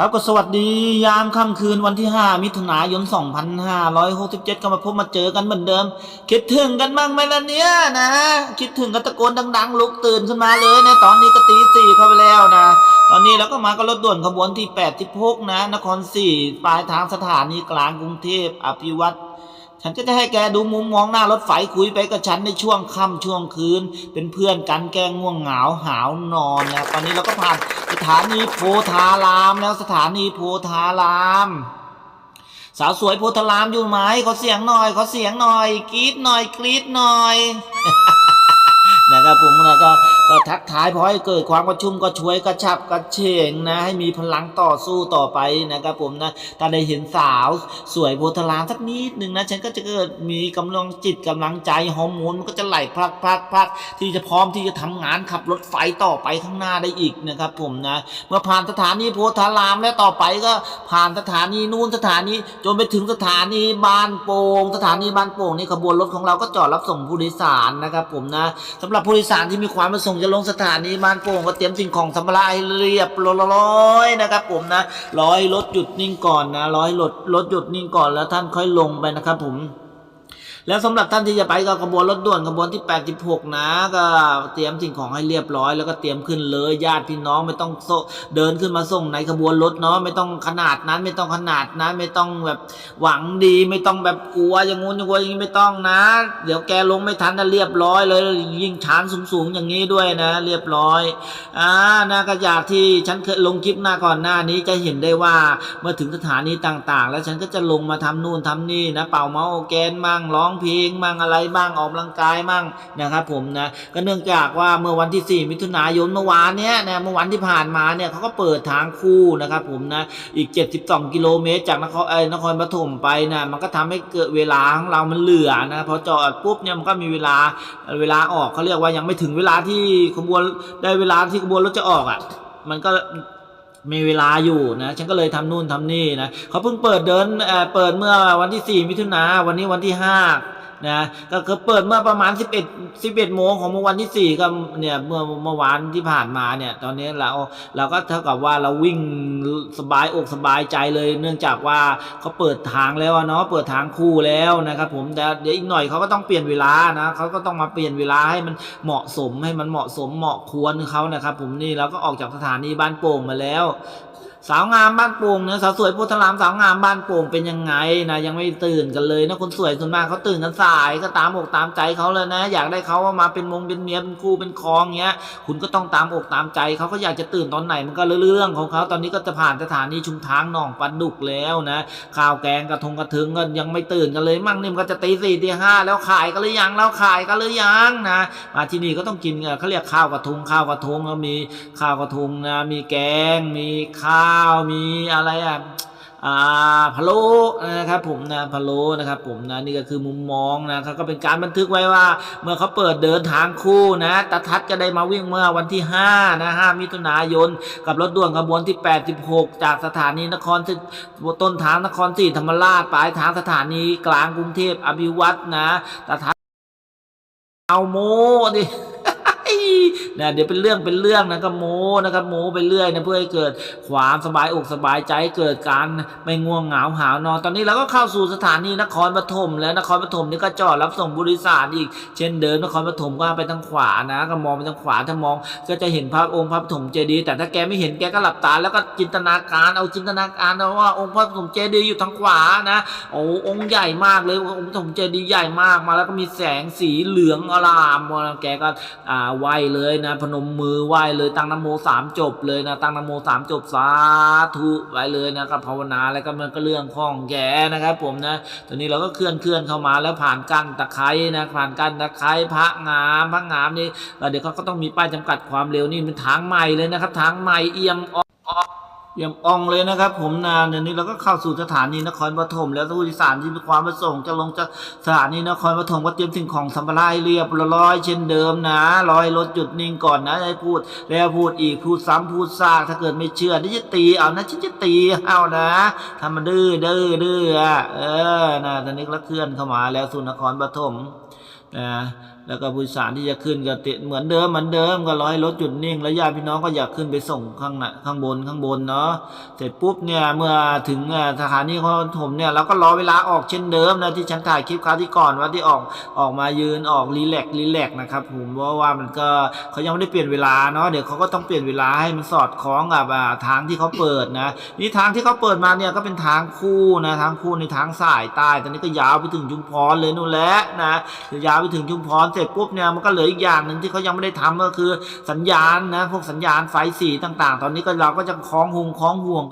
ครับก็สวัสดียามค่ำคืนวันที่ 5 มิถุนายน 2567 ก็มาพบมาเจอกันเหมือนเดิม คิดถึงกันบ้างไหมล่ะเนี่ยนะ คิดถึงก็ตะโกนดัง ๆ ลุกตื่นขึ้นมาเลยนะตอนนี้ก็ตีสี่เข้าไปแล้วนะ ตอนนี้เราก็มาก็รถด่วนขบวนที่86นะ นครศรีปลายทางสถานีกลางกรุงเทพอภิวัตร ฉันก็จะให้แกดูมุมมองหน้ารถไฟคุยไปกับฉันในช่วงค่ำช่วงคืน เป็นเพื่อนกันแกล้งง่วงเหงาหาวนอนนะตอนนี้เราก็ผ่านสถานีโพธารามแล้วสถานีโพธาราม สาวสวยโพธารามอยู่ไหมขอเสียงหน่อยขอเสียงหน่อยกรี๊ดหน่อยกรี๊ดหน่อยนะครับผมนะก็ ก็ทักทายพอให้เกิดความกระชุ่มกระชวยกระชับกระเฉงนะ ให้มีพลังต่อสู้ต่อไปนะครับผมนะถ้าได้เห็นสาวสวยโพธารามสักนิดหนึ่งนะฉันก็จะเกิดมีกำลังจิตกำลังใจฮอร์โมนมันก็จะไหลพลักพลักพลักที่จะพร้อมที่จะทำงานขับรถไฟต่อไปข้างหน้าได้อีกนะครับผมนะเมื่อผ่านสถานีโพธารามแล้วต่อไปก็ผ่านสถานีนู่นสถานีจนไปถึงสถานีบ้านโป่งสถานีบ้านโป่งนี่ขบวนรถของเราก็จอดรับส่งผู้โดยสารนะครับผมนะสำหรับผู้โดยสารที่มีความประสงค์จะลงสถานีบ้านโป่งก็เตรียมสิ่งของสัมภาระให้เรียบร้อยนะครับ ผมนะร้อยรถหยุดนิ่งก่อนนะร้อยรถรถหยุดนิ่งก่อนแล้วท่านค่อยลงไปนะครับผม แล้วสำหรับท่านที่จะไปกับขบวนรถด่วนขบวนที่ 86 นะ ก็เตรียมสิ่งของให้เรียบร้อย แล้วก็เตรียมขึ้นเลยญาติพี่น้องไม่ต้องโซเดินขึ้นมาส่งในขบวนรถเนาะไม่ต้องขนาดนั้น ไม่ต้องขนาดนั้น ไม่ต้องแบบหวังดีไม่ต้องแบบกลัวอย่างงู้นอย่างนี้ไม่ต้องนะ เดี๋ยวแกลงไม่ทันนะเรียบร้อยเลย ยิ่งชานสูงๆอย่างนี้ด้วยนะ เรียบร้อยอ่านะก็อยากที่ฉันเคยลงคลิปหน้าก่อนหน้านี้จะเห็นได้ว่าเมื่อถึงสถานีต่างๆ แล้วฉันก็จะลงมาทำนู่นทำนี่นะ เป่าเมาส์ออร์แกนมั่งร้องเพลงมั่งอะไรบ้างออกกำลังกายมั่งนะครับผมนะก็เนื่องจากว่าเมื่อวันที่ 4 มิถุนายนเมื่อวานเนี้ยนะเมื่อวันที่ผ่านมาเนี่ยเขาก็เปิดทางคู่นะครับผมนะอีก 72 กิโลเมตร จากนครเอ้นครปฐมไปนะมันก็ทำให้เกิดเวลาของเรามันเหลือนะพอจอดปุ๊บเนี่ยมันก็มีเวลาเวลาออกเขาเรียกว่ายังไม่ถึงเวลาที่ขบวนได้เวลาที่ขบวนรถจะออกอะมันก็ มีเวลาอยู่นะฉันก็เลยทำนู่นทำนี่นะเขาเพิ่งเปิดเดินเออเปิดเมื่อวันที่ 4 มิถุนาวันนี้วันที่ 5 นะก็คือเปิดเมื่อประมาณ 11 11โมงของเมื่อวันที่ 4 ก็เนี่ยเมื่อเมื่อวานที่ผ่านมาเนี่ย ตอนนี้เราเราก็เท่ากับว่าเราวิ่งสบายอกสบายใจเลย เนื่องจากว่าเขาเปิดทางแล้วเนาะเปิดทางคู่แล้วนะครับผมแต่เดี๋ยวอีกหน่อยเขาก็ต้องเปลี่ยนเวลานะเขาก็ต้องมาเปลี่ยนเวลาให้มันเหมาะสมให้มันเหมาะสมเหมาะควรเขานะครับ ผมนี่เราก็ออกจากสถานีบ้านโป่งมาแล้วสาวงามบ้านโป่งเนี่ยสาวสวยโพธารามสาวงามบ้านโป่งเป็นยังไงนะยังไม่ตื่นกันเลยนะคนสวยส่วนมากเขาตื่นกันสายก็ตามอกตามใจเขาเลยนะ อยากได้เขาว่ามาเป็นมงเป็นเมียเป็นคู่เป็นคองเงี้ย คุณก็ต้องตามอกตามใจเขาเขาอยากจะตื่นตอนไหนมันก็เรื่องของเขาตอนนี้ก็จะผ่านสถานีชุมทางหนองปลาดุกแล้วนะข้าวแกงกระทงกระทึงก็ยังไม่ตื่นกันเลยมั่งนี่มันก็จะตีสี่ตีห้าแล้วขายกันหรือยังแล้วขายกันหรือยังนะมาที่นี่ก็ต้องกินเอ่อเขาเรียกข้าวกระทงข้าวกระทงแล้วมีข้าวกระทงนะมีแกงมีข้าวมีอะไรอะอ่าพะโล้นะครับผมนะพะโล้นะครับผมนะนี่ก็คือมุมมองนะครับก็เป็นการบันทึกไว้ว่า เมื่อเขาเปิดเดินทางคู่นะตาทัดก็ได้มาวิ่งเมื่อวันที่5นะ5มิถุนายน กับรถด่วนขบวนที่ 86 จากสถานีนครต้นทางนครศรีธรรมราชปลายทางสถานีกลางกรุงเทพอภิวัตนะตาทัดเอาโมดิ นะเดี๋ยวเป็นเรื่องเป็นเรื่องนะก็โม้นะครับโม้ไปเรื่อยนะเพื่อให้เกิดความสบายอกสบายใจใเกิดการไม่ง่วงเหงาหาวนอนตอนนี้เราก็เข้าสู่สถานีนครปฐมแล้วนครปฐมนี่ก็จอดรับส่งผู้โดยสารอีก เช่นเดิมนครปฐมก็ไปทางขวานะ ก็มองไปทางขวาถ้ามองก็จะเห็นพระองค์พระปฐมเจดีย์แต่ถ้าแกไม่เห็นแกก็หลับตาแล้วก็จินตนาการเอาจินตนาการเอาว่าองค์พระปฐมเจดีย์อยู่ทางขวานะโอ้องค์ใหญ่มากเลยองค์พระปฐมเจดีย์ใหญ่มากมา แล้วก็มีแสงสีเหลืองอลามแกก็อ่าไหวเลยนะ พนมมือไหว้เลยตั้งนโมสามจบเลยนะตั้งนโมสามจบสาธุไว้เลยนะครับภาวนาแล้วก็มันก็เรื่องของแกนะครับ ผมนะตอนนี้เราก็เคลื่อนเคลื่อนเข้ามาแล้วผ่านกั้นตะไคร้นะผ่านกั้นตะไคร้พระงามพระงามนี่เดี๋ยวเขาก็ต้องมีป้ายจำกัดความเร็วนี่เป็นทางใหม่เลยนะครับ ทางใหม่เอียง เยี่ยมอองเลยนะครับ ผมนะเดี๋ยวนี้เราก็เข้าสู่สถานีนครปฐมแล้วผู้โดยสารที่มีความประสงค์จะลงจากสถานีนครปฐมก็เตรียมสิ่งของสัมภาระเรียบร้อยเช่นเดิมนะรอยรถจุดนิ่งก่อนนะให้พูด แล้วพูดอีกพูดซ้ำพูดซากถ้าเกิดไม่เชื่อนี่จะตีเอานะฉันจะตีเอานะทำมันดื้อดื้อดื้ออะเออนะตอนนี้ก็เคลื่อนเข้ามาแล้วสู่นครปฐม นะแล้วก็ผู้สารที่จะขึ้นก็ติดเหมือนเดิมเหมือนเดิมก็รอให้รถหยุดนิ่ง แล้วญาติพี่น้องก็อยากขึ้นไปส่งข้างหน้าข้างบนข้างบนเนาะเสร็จปุ๊บเนี่ยเมื่อถึงสถานีของผมเนี่ยเราก็รอเวลาออกเช่นเดิมนะที่ฉันถ่ายคลิปคราวที่ก่อนว่าที่ออกออกมายืนออกรีแลกซ์รีแลกซ์นะครับผมเพราะว่ามันก็เขายังไม่ได้เปลี่ยนเวลาเนาะเดี๋ยวเขาก็ต้องเปลี่ยนเวลาให้มันสอดคล้องกับทางที่เขาเปิดนะนี่ทางที่เขาเปิดมาเนี่ยก็เป็นทางคู่นะทางคู่ในทางสายใต้ตอนนี้ก็ยาวไปถึงชุมพรเลยนู่นแหละนะยาวไปถึงชุมพรเสร็จปุ๊บเนี่ยมันก็เหลืออีกอย่างหนึ่งที่เขายังไม่ได้ทำก็คือสัญญาณนะพวกสัญญาณไฟสีต่าง ๆ ตอนนี้ก็เราก็จะคล้องหุงคล้องห่วง